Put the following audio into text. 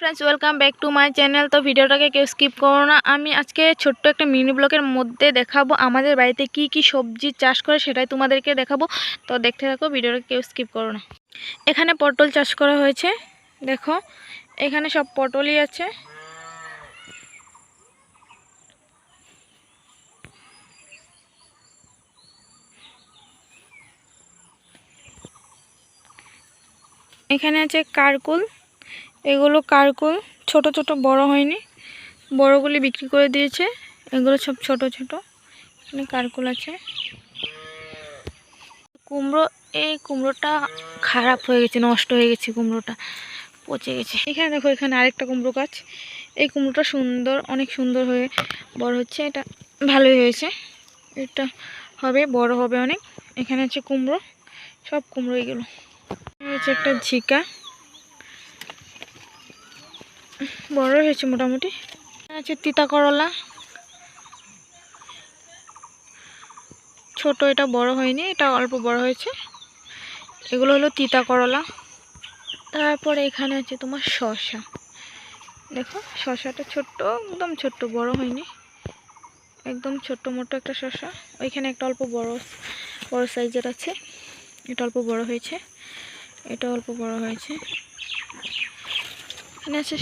Friends welcome back to my channel তো ভিডিওটাকে কেউ স্কিপ করো না। আমি আজকে ছোট্ট একটা মিনি ব্লগের মধ্যে দেখাবো আমাদের বাড়িতে কি কি সবজি চাষ করে, সেটাই তোমাদেরকে দেখাবো। তো দেখতে থাকো ভিডিওটা কেউ স্কিপ করো না। এখানে পটল চাষ করা হয়েছে। দেখো, এখানে সব পটলই আছে। এখানে আছে কারকুল। এগুলো কারকুল ছোট ছোট, বড় হয়নি। বড়গুলি বিক্রি করে দিয়েছে। এগুলো সব ছোট ছোট। এখানে কারকুল আছে। কুমড়ো, এই কুমড়োটা খারাপ হয়ে গেছে, নষ্ট হয়ে গেছে, কুমড়োটা পচে গেছে। এখানে দেখো, এখানে আরেকটা কুমড়ো গাছ। এই কুমড়োটা সুন্দর, অনেক সুন্দর হয়ে বড় হচ্ছে। এটা ভালোই হয়েছে। এটা হবে, বড় হবে অনেক। এখানে আছে কুমড়ো। সব কুমড়ো এগুলো হচ্ছে একটা ঝিকা। বড় হয়েছে মোটামুটি। আছে তিতা করলা। ছোট, এটা বড় হয়নি, এটা অল্প বড় হয়েছে। এগুলো হলো তিতা করলা। তারপরে এখানে আছে তোমার শসা। দেখো, শসাটা ছোট্ট, একদম ছোট্ট, বড় হয়নি। একদম ছোট্ট মোটো একটা শসা। ওইখানে একটা অল্প বড় বড় সাইজের আছে। এটা অল্প বড় হয়েছে। এটা অল্প বড় হয়েছে। এখানে আছে